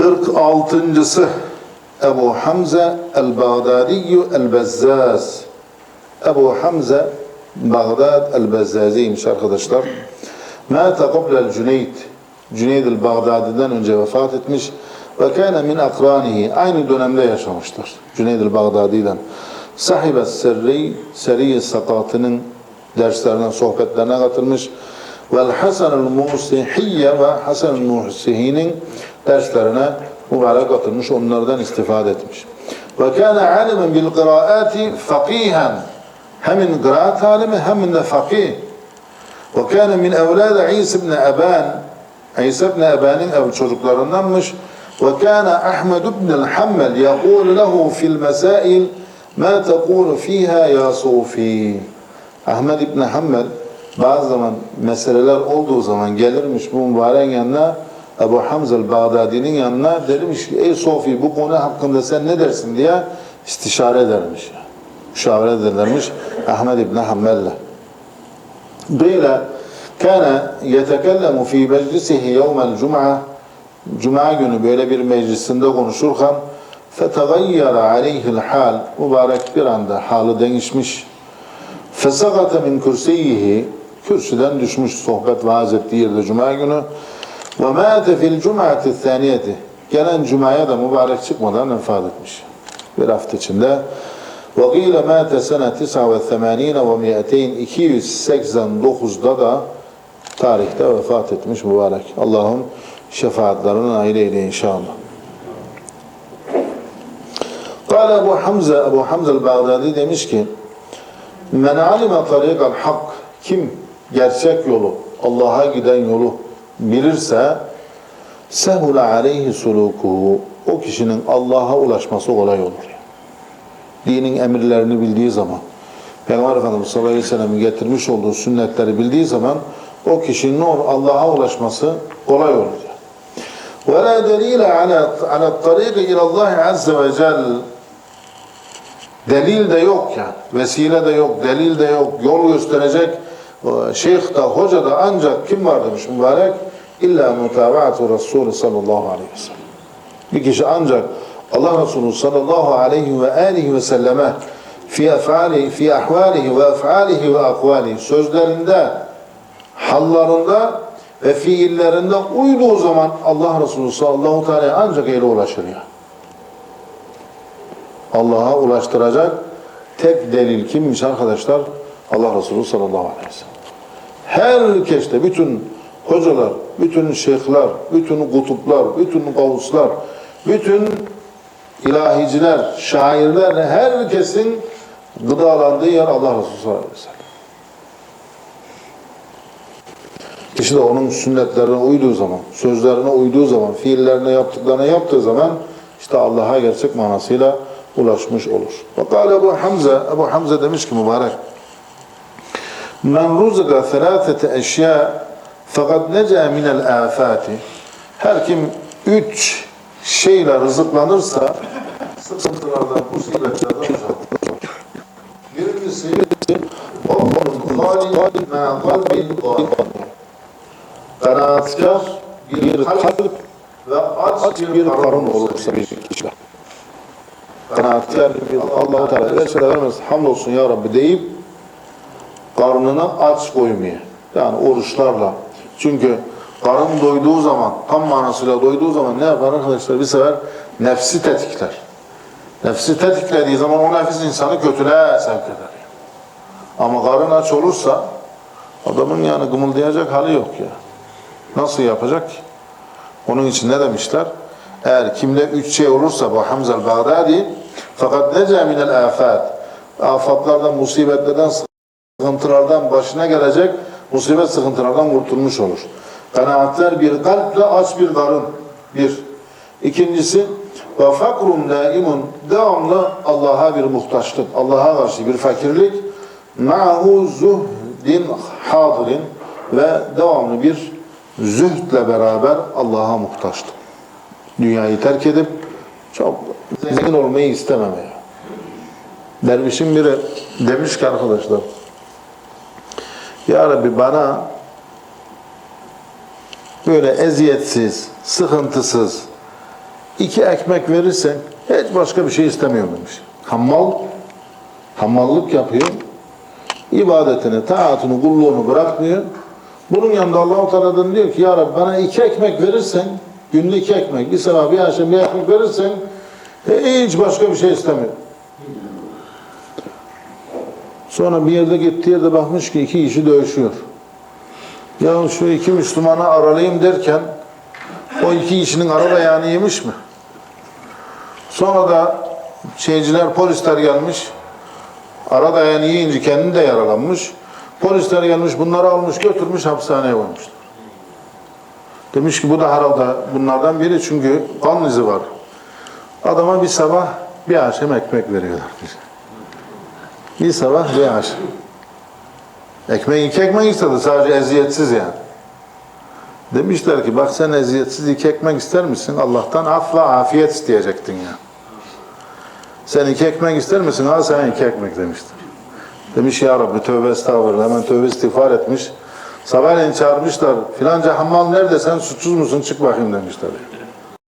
46. Ebu Hamza el-Bağdadiyyü el-Bezzaz. Ebu Hamza Bağdad el-Bezzaziymiş arkadaşlar. Mâte qablel Cüneyd. Cüneyd el-Bağdadi'den önce vefat etmiş. Ve kâne min akranihi. Aynı dönemde yaşamışlar. Cüneyd el-Bağdadi'den. Sahibe serri, seri sakatının derslerine, sohbetlerine katılmış. والحسن الموسيحية وحسن الموسيحين تشترنا مبارك قطرمش onlardan استفادة etmiş وكان عالما بالقراءات فقيها. همين قراءة عالمي همين فقيه. وكان من أولاد عيسى بن أبان. عيسى بن أبان أو çocuklarındanmış وكان أحمد بن الحمل يقول له في المسائل ما تقول فيها يا صوفي؟ أحمد بن حمل bazı zaman meseleler olduğu zaman gelirmiş bu mübarek yanına Ebu Hamza el-Bağdadi'nin yanına dermiş ki ey Sofi bu konu hakkında sen ne dersin diye istişare edermiş. Müşavere ederlermiş Ahmed ibn Hammel'le. Böyle kana yetekellemu fi meclisihi yevmel cum'a Cuma günü böyle bir meclisinde konuşurken fetegayyara aleyhil hal mübarek bir anda halı değişmiş. Fesagata min kürsiyihi kürsüden düşmüş sohbet vaaz ettiği yerde Cuma günü ve mâte fil cum'ati thaniyeti gelen Cuma'ya da mübarek çıkmadan vefat etmiş. Bir hafta içinde ve gîle mâte sene 89 ve 200 289'da da tarihte vefat etmiş mübarek. Allah'ın şefaatlerine nail eyle inşallah. قال Ebu Hamza, Ebu Hamza el-Bağdadi demiş ki Men alime tarikal hak kim gerçek yolu, Allah'a giden yolu bilirse sehule aleyhi sulukuhu o kişinin Allah'a ulaşması kolay olur. Dinin emirlerini bildiği zaman Peygamber Efendimiz sallallahu aleyhi ve sellem'in getirmiş olduğu sünnetleri bildiği zaman o kişinin Allah'a ulaşması kolay olur. ولا دليل على على الطريق إلى الله عز وجل Delil de yok yani. Vesile de yok, delil de yok. Yol gösterecek şeyh da, hoca da ancak kim var demiş mübarek? İlla mutabaatu Resulü sallallahu aleyhi ve sellem. Bir kişi ancak Allah Resulü sallallahu aleyhi ve aleyhi ve selleme fi efali fi ahvalihi ve efalihi ve akvalihi sözlerinde, hallarında ve fiillerinde uyduğu zaman Allah Resulü sallallahu teala ancak ele ulaşır ya. Allah'a ulaştıracak tek delil kimmiş arkadaşlar? Allah Resulü sallallahu aleyhi ve sellem. Herkes de bütün hocalar, bütün şeyhler, bütün kutuplar, bütün kavuslar, bütün ilahiciler, şairler, herkesin gıdalandığı yer Allah Resulü sallallahu aleyhi ve sellem. Kişi de onun sünnetlerine uyduğu zaman, sözlerine uyduğu zaman, fiillerine yaptıklarına yaptığı zaman işte Allah'a gerçek manasıyla ulaşmış olur. Ve kâle Ebu Hamza, Ebu Hamza demiş ki mübarek Men ruzika thelâthete eşyâ fakat neca minel âfâti Her kim üç şeyle rızıklanırsa sıkıntılardan, musibetlerden uzak. Birincisi Allah'ın hâli mâ kalbin Kanaatkar bir kalp ve aç bir karın olursa bir kişi. Kanaatkar bir Allah-u Teala. Verse vermez hamdolsun ya Rabbi deyip karnını aç koymaya. Yani oruçlarla. Çünkü karın doyduğu zaman, tam manasıyla doyduğu zaman ne yapar arkadaşlar? Bir sefer nefsi tetikler. Nefsi tetiklediği zaman o nefis insanı kötülüğe sevk eder. Ama karın aç olursa adamın yani gımıldayacak hali yok ya. Nasıl yapacak? Onun için ne demişler? Eğer kimde üç şey olursa bu Hamza el-Bağdadi fakat nece minel afat afatlardan, musibetlerden, sıkıntılardan başına gelecek musibet sıkıntılardan kurtulmuş olur. Kanaatler bir kalple aç bir karın. Bir. İkincisi ve fakrun daimun devamlı Allah'a bir muhtaçlık, Allah'a karşı bir fakirlik ma'hu zuhdin hadirin ve devamlı bir zühdle beraber Allah'a muhtaçlık. Dünyayı terk edip çok zengin olmayı istememeye. Dervişin biri demiş ki arkadaşlar Ya Rabbi bana böyle eziyetsiz, sıkıntısız, iki ekmek verirsen hiç başka bir şey istemiyorum demiş. Hammal, hammallık yapıyor. ibadetini, taatını, kulluğunu bırakmıyor. Bunun yanında Allah-u Teala'dan diyor ki Ya Rabbi bana iki ekmek verirsen, günde iki ekmek, bir sabah bir akşam bir ekmek verirsen hiç başka bir şey istemiyorum. Sonra bir yerde gittiği yerde bakmış ki iki kişi dövüşüyor. Ya şu iki Müslümanı aralayayım derken o iki kişinin ara dayağını yemiş mi? Sonra da şeyciler, polisler gelmiş. Ara dayağını yiyince kendi de yaralanmış. Polisler gelmiş, bunları almış, götürmüş hapishaneye koymuşlar. Demiş ki bu da herhalde bunlardan biri çünkü kan izi var. Adama bir sabah bir akşam ekmek veriyorlar. Bir sabah bir akşam. Ekmek iki ekmek istedi sadece eziyetsiz yani. Demişler ki bak sen eziyetsiz iki ekmek ister misin? Allah'tan af ve afiyet isteyecektin ya. Sen iki ekmek ister misin? Al sen iki ekmek demiştir. Demiş ya Rabbi tövbe estağfurullah. Hemen tövbe istiğfar etmiş. Sabahleyin çağırmışlar. Filanca hammal nerede sen suçsuz musun çık bakayım demişler.